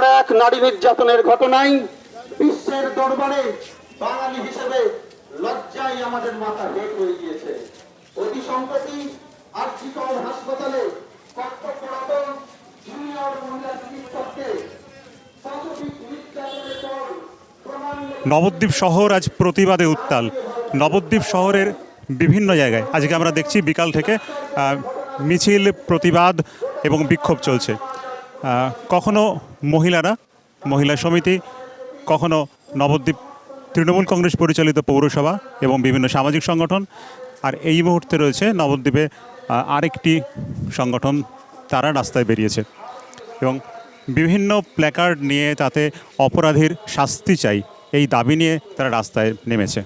পর এক নারী নির্যাতনের ঘটনায় বিশ্বের দরবারে বাঙালি হিসেবে লজ্জায় আমাদের মাথা হেট হয়ে গিয়েছে। অতি সম্প্রতি আর্থিকর হাসপাতালে কর্তব্যরত জুনিয়র মহিলা চিকিৎসককে নবদ্বীপ শহর আজ প্রতিবাদে উত্তাল। নবদ্বীপ শহরের বিভিন্ন জায়গায় আজকে আমরা দেখছি বিকাল থেকে মিছিল, প্রতিবাদ এবং বিক্ষোভ চলছে। কখনো মহিলারা, মহিলা সমিতি, কখনো নবদ্বীপ তৃণমূল কংগ্রেস পরিচালিত পৌরসভা এবং বিভিন্ন সামাজিক সংগঠন, আর এই মুহূর্তে রয়েছে নবদ্বীপে আরেকটি সংগঠন তারা রাস্তায় বেরিয়েছে। এবং বিভিন্ন প্ল্যাকার্ড নিয়ে তাতে অপরাধীর শাস্তি চাই, এই দাবি নিয়ে তারা রাস্তায় নেমেছে।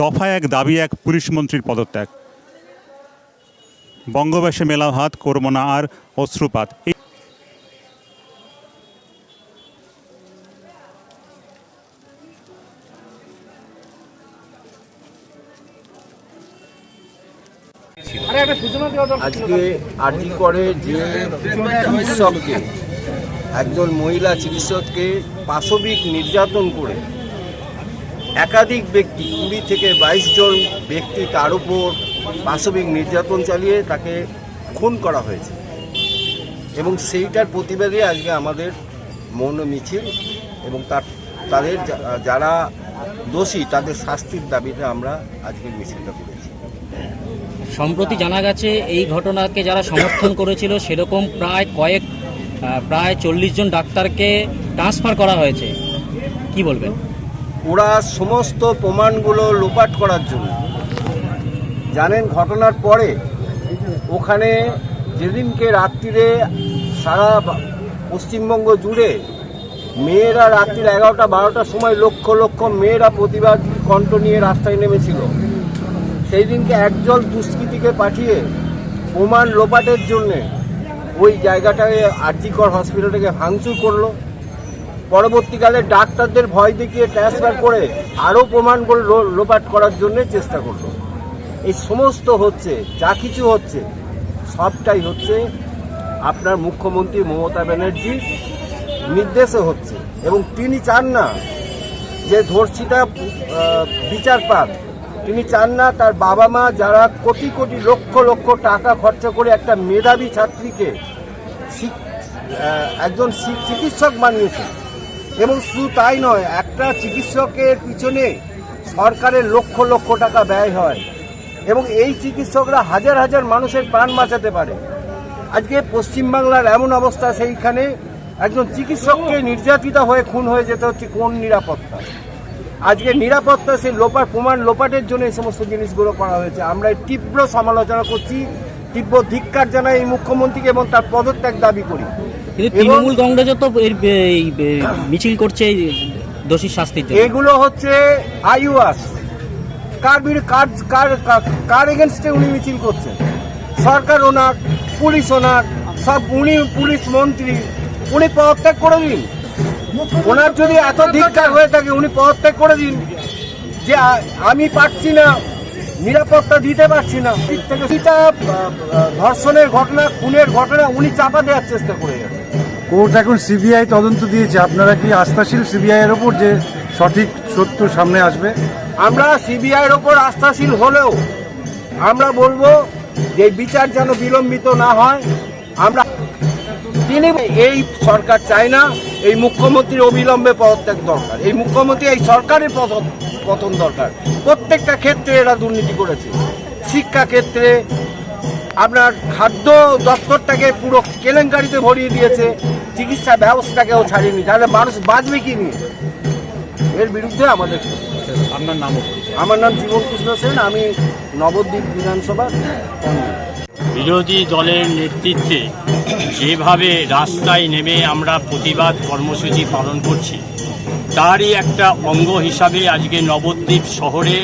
দফা এক দাবি এক পুলিশ মন্ত্রীর পদত্যাগ। বঙ্গবাসে মেলা হাত, করব না আর অশ্রুপাত। আজকে আরজি করে যে চিকিৎসককে একজন মহিলা চিকিৎসককে পাশবিক নির্যাতন করে, একাধিক ব্যক্তি, কুড়ি থেকে বাইশ জন ব্যক্তি তার উপর পাশবিক নির্যাতন চালিয়ে তাকে খুন করা হয়েছে। এবং সেইটার প্রতিবাদে আজকে আমাদের মৌন মিছিল এবং তার তাদের যারা দোষী তাদের শাস্তির দাবিতে আমরা আজকের মিছিলটা করেছি। সম্প্রতি জানা গেছে এই ঘটনাকে যারা সমর্থন করেছিল সেরকম প্রায় কয়েক প্রায় চল্লিশ জন ডাক্তারকে ট্রান্সফার করা হয়েছে। কি বলবেন? ওরা সমস্ত প্রমাণগুলো লোপাট করার জন্য জানেন ঘটনার পরে ওখানে যেদিনকে রাত্রিরে সারা পশ্চিমবঙ্গ জুড়ে মেয়েরা রাত্রির এগারোটা, বারোটার সময় লক্ষ লক্ষ মেয়েরা প্রতিবাদ কণ্ঠ নিয়ে রাস্তায় নেমেছিল। সেই দিনকে একজল দুষ্কৃতীকে পাঠিয়ে প্রমাণ লোপাটের জন্যে ওই জায়গাটাকে আরজিকর হসপিটালটাকে ভাঙচুর করল। পরবর্তীকালে ডাক্তারদের ভয় দেখিয়ে ট্রান্সফার করে আরও প্রমাণ লো- লোপাট করার জন্য চেষ্টা করল। এই সমস্ত হচ্ছে, যা কিছু হচ্ছে, সবটাই হচ্ছে আপনার মুখ্যমন্ত্রী মমতা ব্যানার্জির নির্দেশে হচ্ছে। এবং তিনি চান না যে ধর্ষিতা বিচার পাক। তিনি চান না তার বাবা মা যারা কোটি কোটি লক্ষ লক্ষ টাকা খরচা করে একটা মেধাবী ছাত্রীকে একজন চিকিৎসক বানিয়েছে। এবং শুধু তাই নয়, একটা চিকিৎসকের পিছনে সরকারের লক্ষ লক্ষ টাকা ব্যয় হয়। এবং এই চিকিৎসকরা হাজার হাজার মানুষের প্রাণ বাঁচাতে পারে। আজকে পশ্চিমবাংলার এমন অবস্থা সেইখানে একজন চিকিৎসককে নির্যাতিতা হয়ে খুন হয়ে যেতে হচ্ছে কোন নিরাপত্তা? আজকে নিরাপত্তা সেই লোপার প্রমাণ লোপাটের জন্য এই সমস্ত জিনিসগুলো করা হয়েছে। আমরা তীব্র সমালোচনা করছি তীব্র ধিক্কার জানাই এই মুখ্যমন্ত্রীকে এবং তার পদত্যাগ দাবি করি। তৃণমূল কংগ্রেসও তো মিছিল করছে দোষীর শাস্তির এগুলো হচ্ছে আইউআস কার বিরু- কার কার, কার- এগেনস্টে উনি মিছিল করছেন সরকার ওনার, পুলিশ ওনার, সব উনি পুলিশ মন্ত্রী, উনি পদত্যাগ করে দিন। ওনার যদি এত ধিক্কার হয়ে থাকে, উনি পদত্যাগ করে দিন। যে আমি পাচ্ছি না, নিরাপত্তা দিতে পারছি না। সেটা ধর্ষণের ঘটনা, খুনের ঘটনা উনি চাপা দেওয়ার চেষ্টা করে যাচ্ছেন কোর্ট এখন সিবিআই তদন্ত দিয়েছে। আপনারা কি আস্থাশীল সিবিআই এর ওপর যে সঠিক সত্য সামনে আসবে? আমরা সিবিআইয়ের ওপর আস্থাশীল হলেও আমরা বলব যে বিচার যেন বিলম্বিত না হয়। আমরা তিনি এই সরকার চায় না, এই মুখ্যমন্ত্রীর অবিলম্বে পদত্যাগ দরকার। এই মুখ্যমন্ত্রী এই সরকারের পতন দরকার। প্রত্যেকটা ক্ষেত্রে এরা দুর্নীতি করেছে। শিক্ষা ক্ষেত্রে আপনার খাদ্য দপ্তরটাকে পুরো কেলেঙ্কারিতে ভরিয়ে দিয়েছে। চিকিৎসা ব্যবস্থাকেও ছাড়িয়ে নিয়ে তাহলে মানুষ বাঁচবে কি নিয়ে? এর বিরুদ্ধে আমাদের আপনার নামও আমার নাম জীবন কৃষ্ণ সেন আমি নবদ্বীপ বিধানসভা বিরোধী দলের নেতৃত্বে যেভাবে রাস্তায় নেমে আমরা প্রতিবাদ কর্মসূচি পালন করছি তারই একটা অঙ্গ হিসাবে আজকে নবদ্বীপ শহরে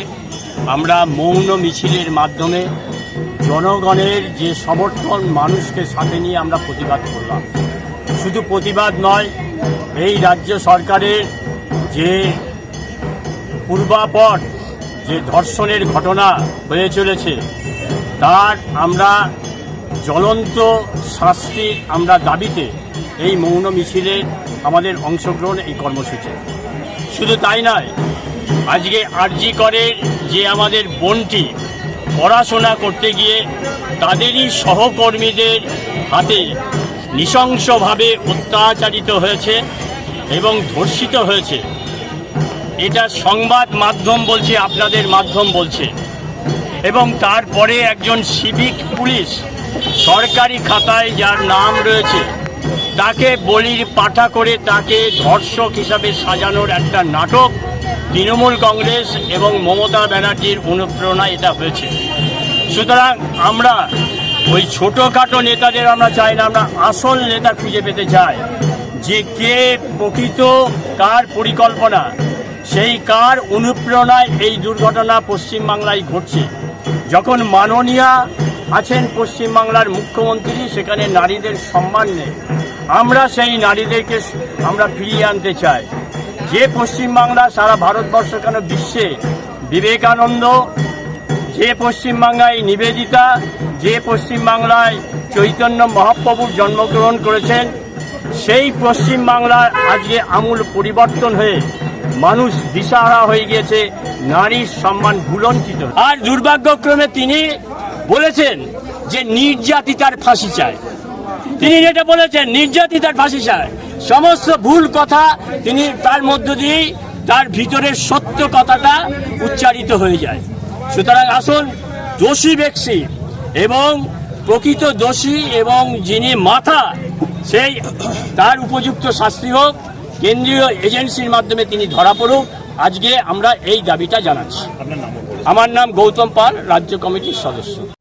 আমরা মৌন মিছিলের মাধ্যমে জনগণের যে সমর্থন মানুষকে সাথে নিয়ে আমরা প্রতিবাদ করলাম। শুধু প্রতিবাদ নয় এই রাজ্য সরকারের যে পূর্বাপর যে ধর্ষণের ঘটনা হয়ে চলেছে, তার আমরা জ্বলন্ত শাস্তি আমরা দাবিতে এই মৌন মিছিলে আমাদের অংশগ্রহণ এই কর্মসূচি। শুধু তাই নয়, আজকে আরজি করে যে আমাদের বোনটি পড়াশোনা করতে গিয়ে তাদেরই সহকর্মীদের হাতে নৃশংসভাবে অত্যাচারিত হয়েছে এবং ধর্ষিত হয়েছে এটা সংবাদ মাধ্যম বলছে, আপনাদের মাধ্যম বলছে। এবং তারপরে একজন সিভিক পুলিশ সরকারি খাতায় যার নাম রয়েছে, তাকে বলির পাঠা করে তাকে ধর্ষক হিসাবে সাজানোর একটা নাটক তৃণমূল কংগ্রেস এবং মমতা ব্যানার্জির অনুপ্রেরণা এটা হয়েছে। সুতরাং আমরা ওই ছোটোখাটো নেতাদের আমরা চাই না, আমরা আসল নেতা খুঁজে পেতে চাই যে কে প্রকৃত, কার পরিকল্পনা সেই কার অনুপ্রেরণায় এই দুর্ঘটনা পশ্চিমবাংলায় ঘটছে? যখন মাননীয়া আছেন পশ্চিমবাংলার মুখ্যমন্ত্রী, সেখানে নারীদের সম্মান নেই। আমরা সেই নারীদেরকে আমরা ফিরিয়ে আনতে চাই। যে পশ্চিমবাংলা সারা ভারতবর্ষ কেন বিশ্বে বিবেকানন্দ, যে পশ্চিমবাংলায় নিবেদিতা, যে পশ্চিমবাংলায় চৈতন্য মহাপ্রভুর জন্মগ্রহণ করেছেন, সেই পশ্চিমবাংলার আজকে আমূল পরিবর্তন হয়ে মানুষ দিশাহারা হয়ে গিয়েছে, নারীর সম্মান ভুলঞ্চিত। আর দুর্ভাগ্যক্রমে তিনি বলেছেন যে নির্যাতিতার ফাঁসি চায়। তিনি যেটা বলেছেন, নির্যাতিতার ফাঁসি চায়। সমস্ত ভুল কথা তিনি তার মধ্য দিয়েই তার ভিতরের সত্য কথাটা উচ্চারিত হয়ে যায়। সুতরাং আসুন, দোষী ব্যক্তি এবং প্রকৃত দোষী এবং যিনি মাথা, সেই তার উপযুক্ত শাস্তি হোক। কেন্দ্রীয় এজেন্সির মাধ্যমে তিনি ধরা পড়ুক আজকে আমরা এই দাবিটা জানাচ্ছি। আমার নাম গৌতম পাল রাজ্য কমিটির সদস্য।